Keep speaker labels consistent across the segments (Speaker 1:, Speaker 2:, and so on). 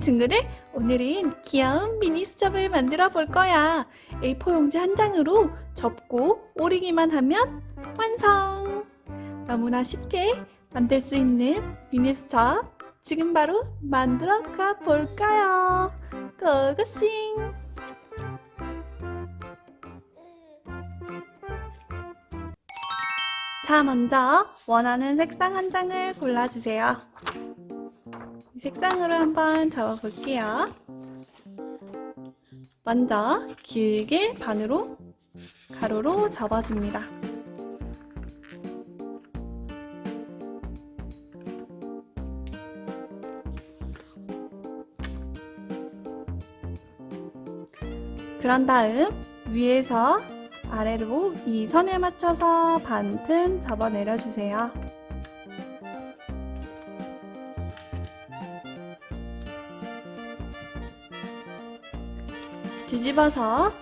Speaker 1: 친구들, 오늘은 귀여운 미니 수첩을 만들어 볼 거야. A4 용지 한 장으로 접고 오리기만 하면 완성! 너무나 쉽게 만들 수 있는 미니 수첩, 지금 바로 만들어 가 볼까요? 고고싱! 자, 먼저 원하는 색상 한 장을 골라주세요. 이 색상으로 한번 접어볼게요. 먼저 길게 반으로 가로로 접어줍니다. 그런 다음 위에서 아래로 이 선에 맞춰서 반튼 접어 내려주세요. 뒤집어서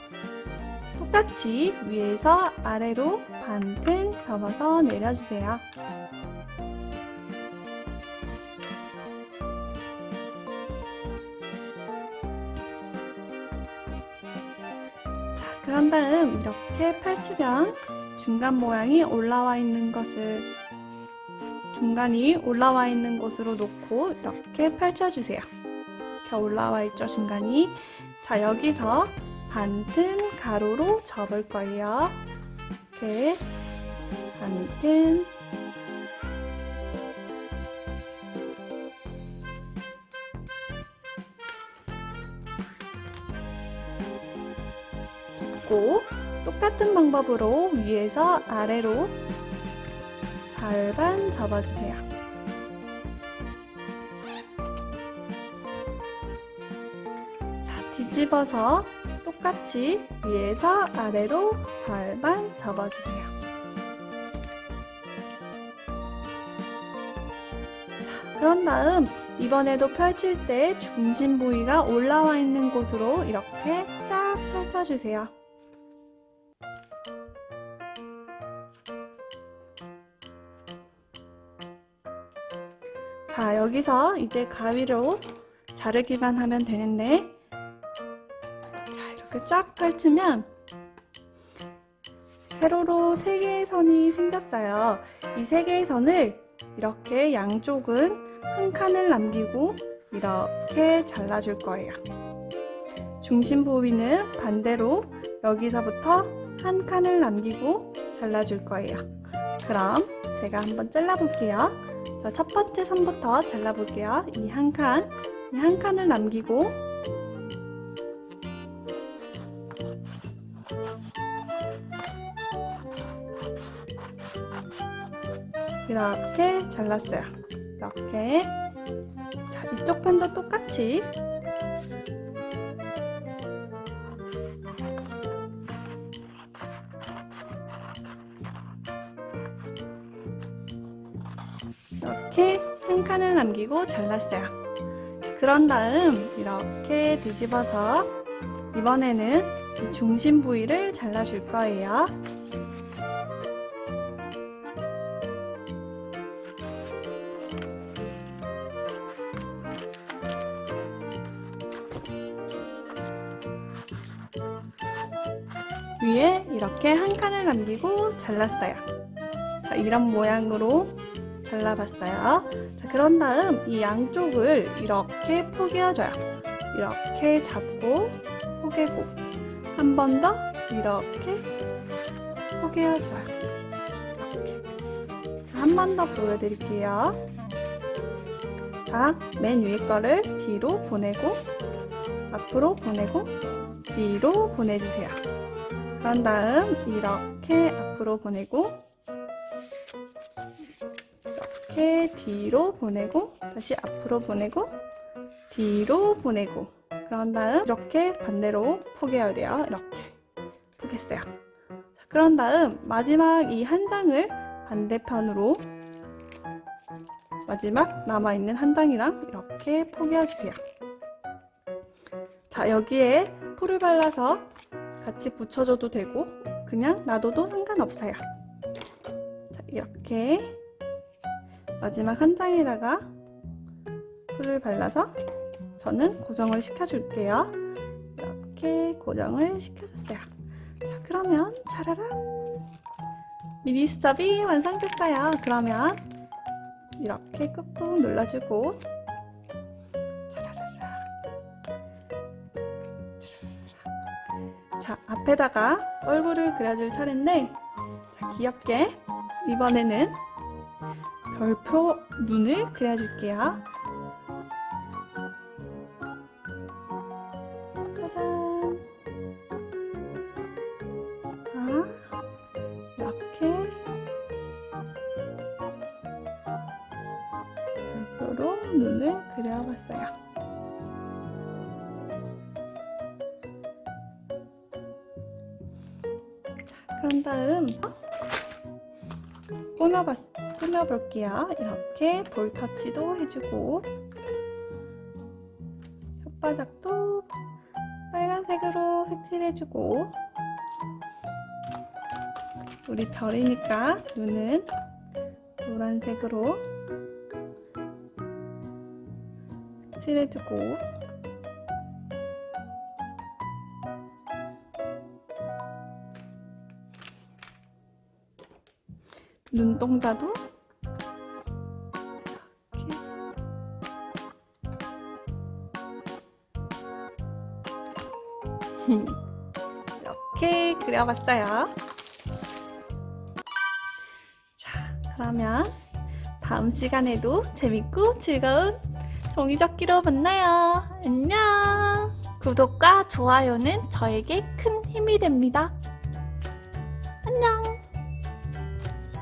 Speaker 1: 똑같이 위에서 아래로 반튼 접어서 내려주세요. 자, 그런 다음 이렇게 펼치면 중간 모양이 올라와 있는 것을 중간이 올라와 있는 곳으로 놓고 이렇게 펼쳐주세요. 이렇게 올라와 있죠, 중간이. 자, 여기서 반튼 가로로 접을 거예요. 이렇게 반튼 접고 똑같은 방법으로 위에서 아래로 절반 접어주세요. 뒤집어서 똑같이 위에서 아래로 절반 접어주세요. 자, 그런 다음 이번에도 펼칠 때 중심 부위가 올라와 있는 곳으로 이렇게 쫙 펼쳐주세요. 자, 여기서 이제 가위로 자르기만 하면 되는데, 자, 이렇게 쫙 펼치면 세로로 세 개의 선이 생겼어요. 이세 개의 선을 이렇게 양쪽은 한 칸을 남기고 이렇게 잘라줄 거예요. 중심 부위는 반대로 여기서부터 한 칸을 남기고 잘라줄 거예요. 그럼 제가 한번 잘라볼게요. 자, 첫 번째 선부터 잘라볼게요. 이 한 칸, 이 한 칸을 남기고 이렇게 잘랐어요. 이렇게 자, 이쪽 편도 똑같이 이렇게 한 칸을 남기고 잘랐어요. 그런 다음 이렇게 뒤집어서 이번에는 이 중심 부위를 잘라줄 거예요. 위에 이렇게 한 칸을 남기고 잘랐어요. 자, 이런 모양으로 잘라봤어요. 자, 그런 다음 이 양쪽을 이렇게 포개어줘요. 이렇게 잡고 포개고 한 번 더 이렇게 포개어줘요. 한 번 더 보여드릴게요. 자, 맨 위에 거를 뒤로 보내고 앞으로 보내고 뒤로 보내주세요. 그런 다음 이렇게 앞으로 보내고 이렇게 뒤로 보내고 다시 앞으로 보내고 뒤로 보내고 그런 다음 이렇게 반대로 포개야 돼요. 이렇게 포겠어요. 자, 그런 다음 마지막 이 한 장을 반대편으로 마지막 남아있는 한 장이랑 이렇게 포개어 주세요. 자 여기에 풀을 발라서 같이 붙여줘도 되고 그냥 놔둬도 상관없어요. 자 이렇게 마지막 한 장에다가 풀을 발라서 저는 고정을 시켜줄게요. 이렇게 고정을 시켜줬어요. 자, 그러면 차라란 미니 수첩이 완성됐어요. 그러면 이렇게 꾹꾹 눌러주고 자, 앞에다가 얼굴을 그려줄 차례인데 자, 귀엽게 이번에는 별표 눈을 그려줄게요. 짜란. 아, 이렇게 별표로 눈을 그려봤어요. 그런 다음 꾸며봤, 꾸며볼게요. 이렇게 볼 터치도 해주고 혓바닥도 빨간색으로 색칠해주고 우리 별이니까 눈은 노란색으로 칠해주고 눈동자도 이렇게 이렇게 그려봤어요. 자, 그러면 다음 시간에도 재밌고 즐거운 종이접기로 만나요. 안녕. 구독과 좋아요는 저에게 큰 힘이 됩니다. 안녕.